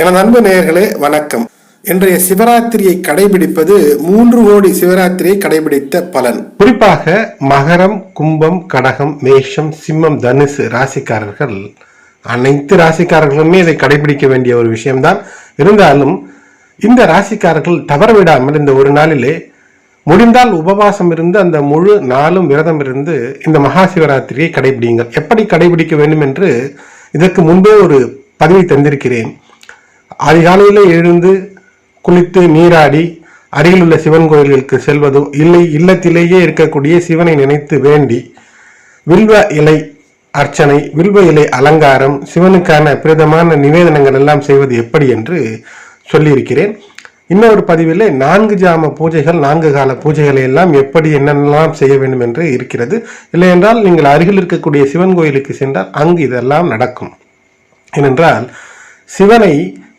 எனது அன்பு நேயர்களே வணக்கம். இன்றைய சிவராத்திரியை கடைபிடிப்பது மூன்று கோடி சிவராத்திரியை கடைபிடித்த பலன். குறிப்பாக மகரம் கும்பம் கடகம் மேஷம் சிம்மம் தனுசு ராசிக்காரர்கள் அனைத்து ராசிக்காரர்களுமே இதை கடைபிடிக்க வேண்டிய ஒரு விஷயம்தான். இருந்தாலும் இந்த ராசிக்காரர்கள் தவறவிடாமல் இந்த ஒரு நாளிலே முடிந்தால் உபவாசம் இருந்து அந்த முழு நாளும் விரதம் இருந்து இந்த மகா சிவராத்திரியை கடைபிடிங்கள் எப்படி கடைபிடிக்க வேண்டும் என்று இதற்கு முன்பே ஒரு பதிவை தந்திருக்கிறேன். அதிகாலையில் எழுந்து குளித்து நீராடி அருகிலுள்ள சிவன் கோயில்களுக்கு செல்வதோ இல்லை இல்லத்திலேயே இருக்கக்கூடிய சிவனை நினைத்து வேண்டி வில்வ இலை அர்ச்சனை வில்வ இலை அலங்காரம் சிவனுக்கான பிரதமான நிவேதனங்கள் எல்லாம் செய்வது எப்படி என்று சொல்லியிருக்கிறேன். இன்னொரு பதிவில் நான்கு ஜாம பூஜைகள் நான்கு கால பூஜைகளை எல்லாம் எப்படி என்னென்னலாம் செய்ய வேண்டும் என்று இருக்கிறது. இல்லையென்றால் நீங்கள் அருகில் இருக்கக்கூடிய சிவன் கோயிலுக்கு சென்றால் அங்கு இதெல்லாம் நடக்கும். ஏனென்றால் சிவனை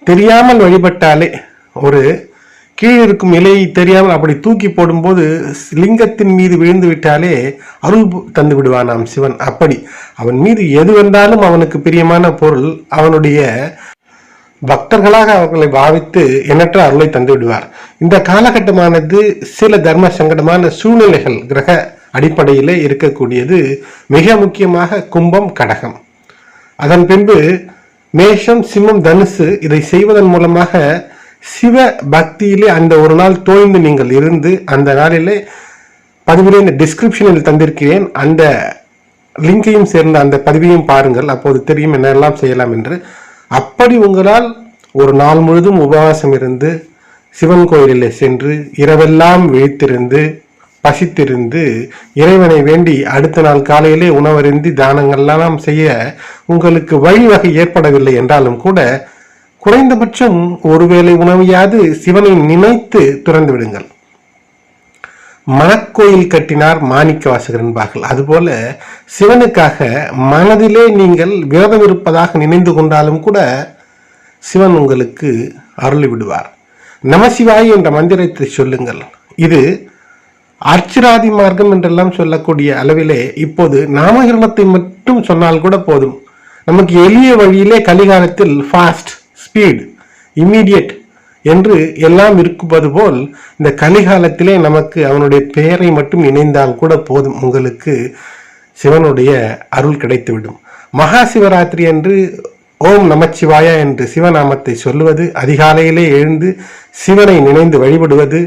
தெரியாமல் வழிபட்டாலே ஒரு கீழ் இருக்கும் இலையை தெரியாமல் அப்படி தூக்கி போடும்போது லிங்கத்தின் மீது விழுந்து விட்டாலே அருள் தந்து விடுவானாம் சிவன். அப்படி அவன் மீது எது வந்தாலும் அவனுக்கு பிரியமான பொருள் அவனுடைய பக்தர்களாக அவர்களை பாவித்து எண்ணற்ற அருளை தந்து விடுவார். இந்த காலகட்டமானது சில தர்ம சங்கடமான சூழ்நிலைகள் கிரக அடிப்படையிலே இருக்கக்கூடியது மிக முக்கியமாக கும்பம் கடகம். அதன் பின்பு மேஷம் சிம்மம் தனுசு இதை செய்வதன் மூலமாக சிவ பக்தியிலே அந்த ஒரு நாள் தோய்ந்து நீங்கள் இருந்து அந்த நாளிலே பதிவிலே இந்த டிஸ்கிரிப்ஷனில் தந்திருக்கிறேன். அந்த லிங்கையும் சேர்ந்த அந்த பதிவையும் பாருங்கள். அப்போது தெரியும் என்னெல்லாம் செய்யலாம் என்று. அப்படி உங்களால் ஒரு நாள் முழுதும் உபவாசம் இருந்து சிவன் கோயிலில் சென்று இரவெல்லாம் விழித்திருந்து பசித்திருந்து இறைவனை வேண்டி அடுத்த நாள் காலையிலே உணவருந்தி தானங்கள்லாம் செய்ய உங்களுக்கு வழிவகை ஏற்படவில்லை என்றாலும் கூட குறைந்தபட்சம் ஒருவேளை உணவையாவது சிவனை நினைத்து துறந்து விடுங்கள். மனக்கோயில் கட்டினார் மாணிக்க வாசகர் என்பார்கள். அதுபோல சிவனுக்காக மனதிலே நீங்கள் விரதம் இருப்பதாக நினைந்து கொண்டாலும் கூட சிவன் உங்களுக்கு அருள் விடுவார். நமசிவாய் என்ற மந்திரத்தை சொல்லுங்கள். இது அர்ச்சிராதி மார்க்கம் என்றெல்லாம் சொல்லக்கூடிய அளவிலே இப்போது நாமகரணத்தை மட்டும் சொன்னால் கூட போதும். நமக்கு எளிய வழியிலே கலிகாலத்தில் ஃபாஸ்ட் ஸ்பீட் இம்மீடியட் என்று எல்லாம் இருப்பது போல் இந்த கலிகாலத்திலே நமக்கு அவனுடைய பெயரை மட்டும் இணைந்தால் கூட போதும் உங்களுக்கு சிவனுடைய அருள் கிடைத்துவிடும். மகா சிவராத்திரி என்று ஓம் நமச்சிவாயா என்று சிவநாமத்தை சொல்லுவது அதிகாலையிலே எழுந்து சிவனை நினைந்து வழிபடுவது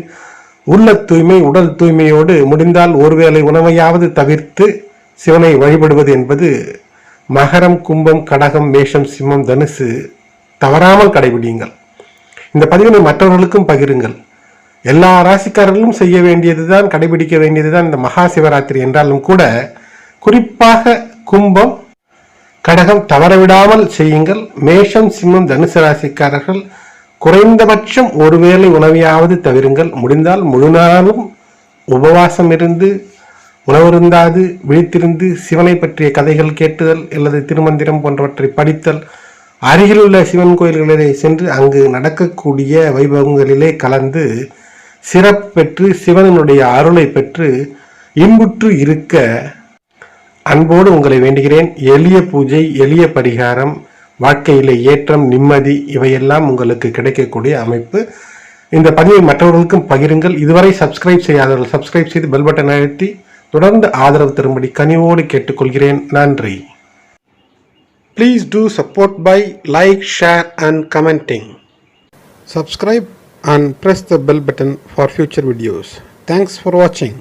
உள்ள தூய்மை உடல் தூய்மையோடு முடிந்தால் ஒருவேளை உணவையாவது தவிர்த்து சிவனை வழிபடுவது என்பது மகரம் கும்பம் கடகம் மேஷம் சிம்மம் தனுசு தவறாமல் கடைபிடியுங்கள். இந்த பதிவினை மற்றவர்களுக்கும் பகிருங்கள். எல்லா ராசிக்காரர்களும் செய்ய வேண்டியதுதான் கடைபிடிக்க வேண்டியதுதான் இந்த மகா சிவராத்திரி என்றாலும் கூட குறிப்பாக கும்பம் கடகம் தவறவிடாமல் செய்யுங்கள். மேஷம் சிம்மம் தனுசு ராசிக்காரர்கள் குறைந்தபட்சம் ஒருவேளை உணவையாவது தவிருங்கள். முடிந்தால் முழு நாளும் உபவாசம் இருந்து உணவருந்தாது விழித்திருந்து சிவனை பற்றிய கதைகள் கேட்டுதல் அல்லது திருமந்திரம் போன்றவற்றை படித்தல். அருகிலுள்ள சிவன் கோயில்களிலே சென்று அங்கு நடக்கக்கூடிய வைபவங்களிலே கலந்து சிறப்பெற்று சிவனுடைய அருளை பெற்று இன்புற்று இருக்க அன்போடு உங்களை வேண்டுகிறேன். எளிய பூஜை எளிய பரிகாரம் வாழ்க்கையில் ஏற்றம் நிம்மதி இவையெல்லாம் உங்களுக்கு கிடைக்கக்கூடிய அமைப்பு. இந்த பதிவை மற்றவர்களுக்கும் பகிருங்கள். இதுவரை சப்ஸ்கிரைப் செய்யாதவர்கள் சப்ஸ்கிரைப் செய்து பெல் பட்டன் அழுத்தி தொடர்ந்து ஆதரவு தரும்படி கனிவோடு கேட்டுக்கொள்கிறேன். நன்றி. Please do support by like share and commenting subscribe and press the bell button for future videos thanks for வாட்சிங்